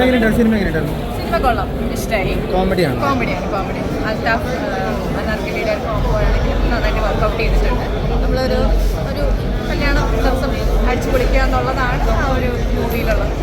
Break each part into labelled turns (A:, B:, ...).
A: Cinema
B: cinema കൊള്ളാം. ഇഷ്ടമായി
A: കോമഡിയാണ്?
B: കോമഡിയാണ് കോമഡി. അൽത്താഫ് അനാർക്കലിയുടെ നന്നായിട്ട് വർക്കൗട്ട് ചെയ്തിട്ടുണ്ട്. നമ്മളൊരു ഒരു കല്യാണം ദിവസം അടിച്ചു പൊളിക്കുക എന്നുള്ളതാണ് ആ ഒരു മൂവിയിലുള്ളത്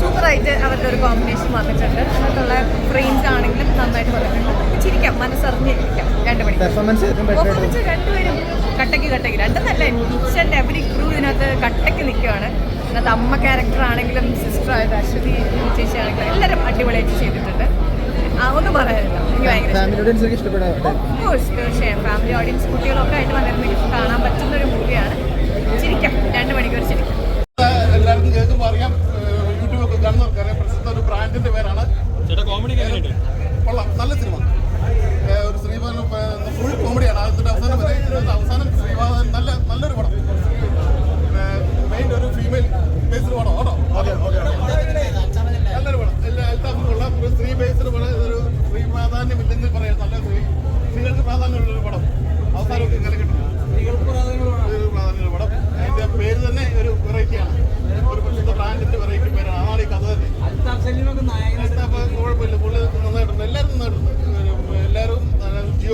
B: സൂപ്പറായിട്ട് അവരുടെ ഒരു കോമ്പിനേഷൻ വന്നിട്ടുണ്ട്. അതിനകത്തുള്ള ഫ്രെയിംസ് ആണെങ്കിലും നന്നായിട്ട് വന്നിട്ടുണ്ട്. ചിരിക്കാം മനസ്സറിഞ്ഞിരിക്കാം. രണ്ട് മണി.
A: പെർഫോമൻസ് ഏറ്റവും ബെറ്റർ
B: പെർഫോമൻസ് രണ്ടുപേരും കട്ടക്ക് കട്ടക്ക് രണ്ടും നല്ല ഈച്ച് ആൻഡ് എവറി ക്രൂ ഇതിനകത്ത് കട്ടക്ക് നിൽക്കുകയാണ് അതിനകത്ത് അമ്മ ക്യാരക്ടർ ആണെങ്കിലും സിസ്റ്റർ ആയത് അശ്വതി ചേച്ചി ആണെങ്കിലും എല്ലാവരും അടിപൊളിയായിട്ട് ചെയ്തിട്ടുണ്ട്. ആ ഒന്നും പറയാനില്ല. എനിക്ക് ഭയങ്കര ഓഫ്കോഴ്സ് തീർച്ചയായും. ഫാമിലി ഓഡിയൻസ് കുട്ടികളൊക്കെ ആയിട്ട് വന്നിരുന്നെങ്കിൽ കാണാൻ പറ്റുന്ന ഒരു മൂവിയാണ് ചിരിക്കാം. രണ്ട് മണിക്കൂർ ചിരിക്കാം.
C: എല്ലാവർക്കും കേൾക്കുമ്പോൾ അറിയാം ഏഹ് യൂട്യൂബൊക്കെ കാണുന്നവർക്ക് അറിയാം പ്രസിദ്ധ ഒരു ബ്രാൻഡിന്റെ പേരാണ് കൊള്ളാം നല്ല സിനിമ ഏഹ് ഒരു ശ്രീമാൻ ഫുൾ കോമഡിയാണ് ആദ്യത്തെ അവസാനം വരെ ഇതിനകത്ത് അവസാനം ശ്രീമാൻ നല്ല നല്ലൊരു പടം മെയിൻ ഒരു ഫീമെയിൽ ബേസ്ഡ് പടം കേട്ടോ നല്ലൊരു പടം എല്ലാ എല്ലാവർക്കും കൊള്ളാം ഒരു സ്ത്രീ ബേസ്ഡ് പടം ഇതൊരു സ്ത്രീ പ്രാധാന്യം ഇല്ലെങ്കിൽ പറയാം നല്ല സ്ത്രീ സ്ത്രീകൾക്ക് പ്രാധാന്യമുള്ളൊരു പടം അവസാനമൊക്കെ കലക്കിട്ടുണ്ട് സ്ത്രീകൾക്ക് പ്രാധാന്യമുള്ള പ്രാധാന്യമുള്ള പടം അതിന്റെ പേര് തന്നെ ഒരു വെറൈറ്റിയാണ് ഒരു പ്രസിദ്ധ ബ്രാൻഡിന്റെ വെറൈറ്റി പേരാണ് അതാണ് ഈ കഥ തന്നെ അപ്പൊ കുഴപ്പമില്ല പുള്ളി നന്നായിട്ടുണ്ട് എല്ലാവരും നന്നായിട്ടുണ്ട് ഒരു എല്ലാവരും ജിയോ ബേബി ഒക്കെ നല്ല സിനിമ നല്ല കാതലുണ്ട്
D: ശേഷം വേറെ രീതിയിലേക്കാണ് പോയിക്കൊണ്ടിരിക്കുക പക്ഷേ ഇന്ന് നമ്മൾ ആദ്യം പറഞ്ഞ സ്ഥലം എന്റർടൈൻ നന്നായിട്ട് ചെയ്യിച്ചിട്ടുണ്ട്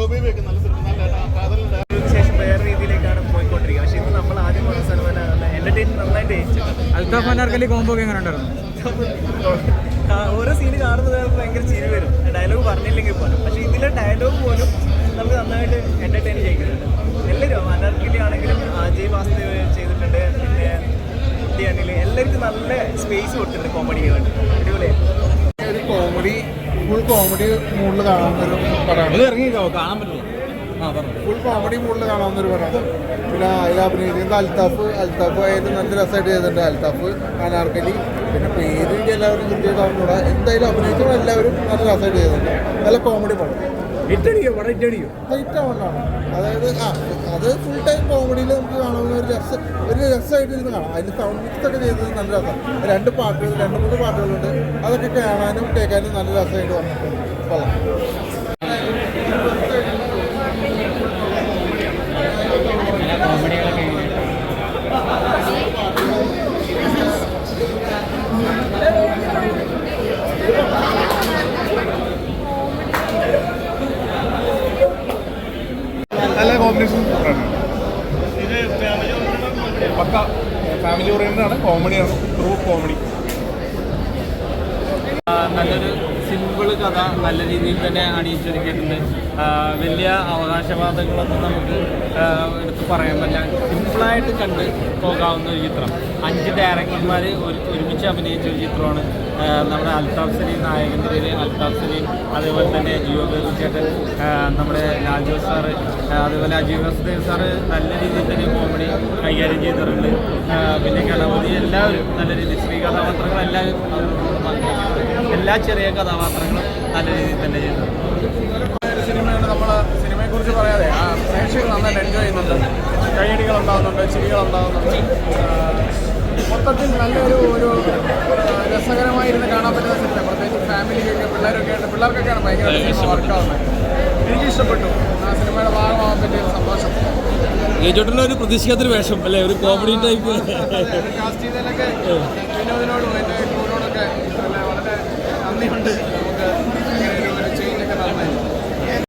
A: അൽത്താഫ് അനാർക്കലി കോംബോ ഒക്കെ എങ്ങനെ ഉണ്ടായിരുന്നു?
D: ഓരോ സീന് കാണുന്നത് ഭയങ്കര ചിരി വരും. ഡയലോഗ് പറഞ്ഞില്ലെങ്കിൽ പോലും. പക്ഷെ ഇതിലെ ഡയലോഗ് പോലും നമുക്ക് നന്നായിട്ട് എന്റർടൈൻ ചെയ്യുന്നുണ്ട് എല്ലാവരും അനാർക്കലി ആണെങ്കിലും അജയ് വാസുദേവ് ചെയ്തിട്ടുണ്ട് പിന്നെ കുട്ടിയാണെങ്കിൽ എല്ലാവർക്കും നല്ല സ്പേസ് കൊടുത്തിട്ടുണ്ട് കോമഡിക്ക് വേണ്ടി അടിപൊളിയായി.
E: ഒരു കോമഡി ഫുൾ കോമഡി മൂഡിൽ കാണാവുന്ന ഒരു പടമാണ്
A: ഇറങ്ങിക്കോ കാണാൻ പറഞ്ഞു.
E: ഫുൾ കോമഡി മൂഡിൽ കാണാവുന്ന ഒരു പടമാണ്. പിന്നെ അതിൽ അഭിനയിക്കുന്നത് അൽത്താഫ് അൽത്താഫ് ആയാലും നല്ല രസമായിട്ട് ചെയ്തിട്ടുണ്ട്. അൽത്താഫ് അനാർക്കലി പിന്നെ പേര് എല്ലാവരും കൃത്യമായിട്ട് കൃത്യമായിട്ടാവുന്നൂടെ എന്തായാലും അഭിനയിച്ചപ്പോൾ എല്ലാവരും നല്ല രസമായിട്ട് ചെയ്തിട്ടുണ്ട്. നല്ല കോമഡി പടം.
A: ഇറ്റടിയോ പടം ഇറ്റടിയോ
E: ഹൈറ്റ് ആവുന്നതാണ് അതായത് ആ അത് ഫുൾ ടൈം കോമഡിയിൽ നമുക്ക് കാണാവുന്ന ഒരു രസം ഒരു രസമായിട്ട് ഇരുന്ന് കാണാം. അതിന് സൗണ്ട് മിക്സ് ഒക്കെ ചെയ്തത് നല്ല രസം. രണ്ട് പാട്ടുകൾ രണ്ട് മൂന്ന് പാട്ടുകളുണ്ട്. അതൊക്കെ കാണാനും കേൾക്കാനും നല്ല രസമായിട്ട് വന്നിട്ടുണ്ട്. കൊള്ളാം
A: കോമഡികളൊക്കെ
E: നല്ല കോമ്പിനേഷൻ പക്ക ഫാമിലി ഓറിയന്റഡ് ആണ്. കോമഡിയാണ് ട്രൂ കോമഡി
F: നല്ലൊരു സിമ്പിൾ കഥ നല്ല രീതിയിൽ തന്നെ അണിയിച്ചൊരുക്കിയിട്ടുണ്ട്. വലിയ അവകാശവാദങ്ങളൊന്നും നമുക്ക് എടുത്ത് പറയാൻ പറ്റില്ല. സിമ്പിളായിട്ട് കണ്ട് പോകാവുന്ന ഒരു ചിത്രം. അഞ്ച് ഡയറക്ടർമാർ ഒരു ഒരുമിച്ച് അഭിനയിച്ച ഒരു ചിത്രമാണ് നമ്മുടെ അൽതാഫ് സലീം നായകന്റെ പേര് അൽതാഫ് സലീം അതേപോലെ തന്നെ ജിയോ ചേട്ടൻ നമ്മുടെ രാജു സാറ് അതുപോലെ അജീവ് വസുദേവ് സാറ് നല്ല രീതിയിൽ തന്നെ കോമഡി കൈകാര്യം ചെയ്തിട്ടുണ്ട്. പിന്നെ ഗണപതി എല്ലാവരും നല്ല രീതിയിൽ സ്ത്രീ കഥാപാത്രങ്ങൾ എല്ലാവരും എല്ലാ ചെറിയ കഥാപാത്രങ്ങളും നല്ല രീതിയിൽ തന്നെ ചെയ്തിട്ടുണ്ട്.
C: സിനിമയാണ് നമ്മൾ സിനിമയെക്കുറിച്ച് പറയാതെ ആ പ്രേക്ഷകർ നന്നായിട്ട് എൻജോയ് ചെയ്യുന്നുണ്ട്. കൈയടികൾ ഉണ്ടാകുന്നുണ്ട് ചിരികൾ ഉണ്ടാകുന്നുണ്ട് മൊത്തത്തിൽ നല്ലൊരു ഒരു രസകരമായിരുന്നു കാണാൻ പറ്റുന്ന സിനിമ. പ്രത്യേകിച്ച് ഫാമിലിക്കൊക്കെ പിള്ളേരൊക്കെ ആയിട്ട് പിള്ളേർക്കൊക്കെയാണ് ഭയങ്കര വർക്കാവുന്നത് എനിക്ക് ഇഷ്ടപ്പെട്ടു. ആ സിനിമയുടെ ഭാഗമാവാൻ പറ്റിയ സന്തോഷം.
F: ഏജോട്ടിന്റെ ഒരു പ്രതീക്ഷിക്കാത്തൊരു വേഷം അല്ലേ? ഒരു കോമഡി ടൈപ്പ്
C: കാസ്റ്റ് ചെയ്തതിനൊക്കെ വിനോദിനോടും എന്റെ ക്രൂവിനോടൊക്കെ വളരെ നന്ദിയുണ്ട്.